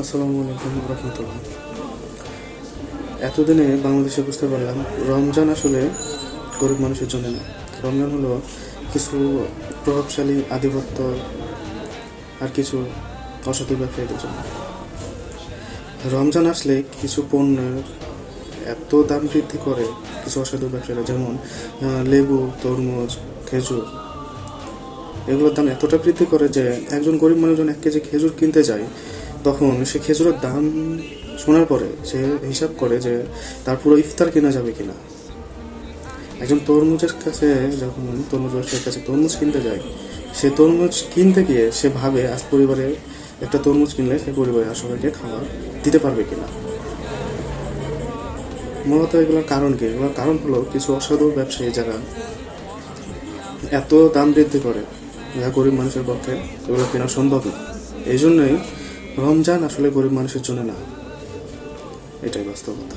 আসসালামু আলাইকুম রহমতুল্লাহ। এতদিনে বাংলাদেশে বুঝতে পারলাম, রমজান আসলে গরিব মানুষের জন্য না। রমজান হলো কিছু প্রভাবশালী আধিপত্য আর কিছু অসাধু ব্যবসায়ীদের জন্য। রমজান আসলে কিছু পণ্যের এত দাম বৃদ্ধি করে কিছু অসাধু ব্যবসায়ীরা, যেমন লেবু, তরমুজ, খেজুর। এগুলোর দাম এতটা বৃদ্ধি করে যে একজন গরিব মানুষজন এক কেজি খেজুর কিনতে যায় তখন সে খেজুরের দাম শোনার পরে সে হিসাব করে যে তার পুরো ইফতার কেনা যাবে কিনা। একজন তরমুজের কাছে যখন তরমুজ ব্যবসায়ীর কাছে তরমুজ কিনতে যায়, সে তরমুজ কিনতে গিয়ে সে ভাবে আজ পরিবারে একটা তরমুজ কিনলে সে পরিবারে আর সবাইকে খাবার দিতে পারবে কিনা। মূলত এগুলোর কারণ কি? এগুলোর কারণ হলো কিছু অসাধু ব্যবসায়ী যারা এত দাম বৃদ্ধি করে, যা গরিব মানুষের পক্ষে এগুলো কেনা সম্ভব না। এই জন্যই রমজান আসলে গরিব মানুষের জন্য না। এটাই বাস্তবতা।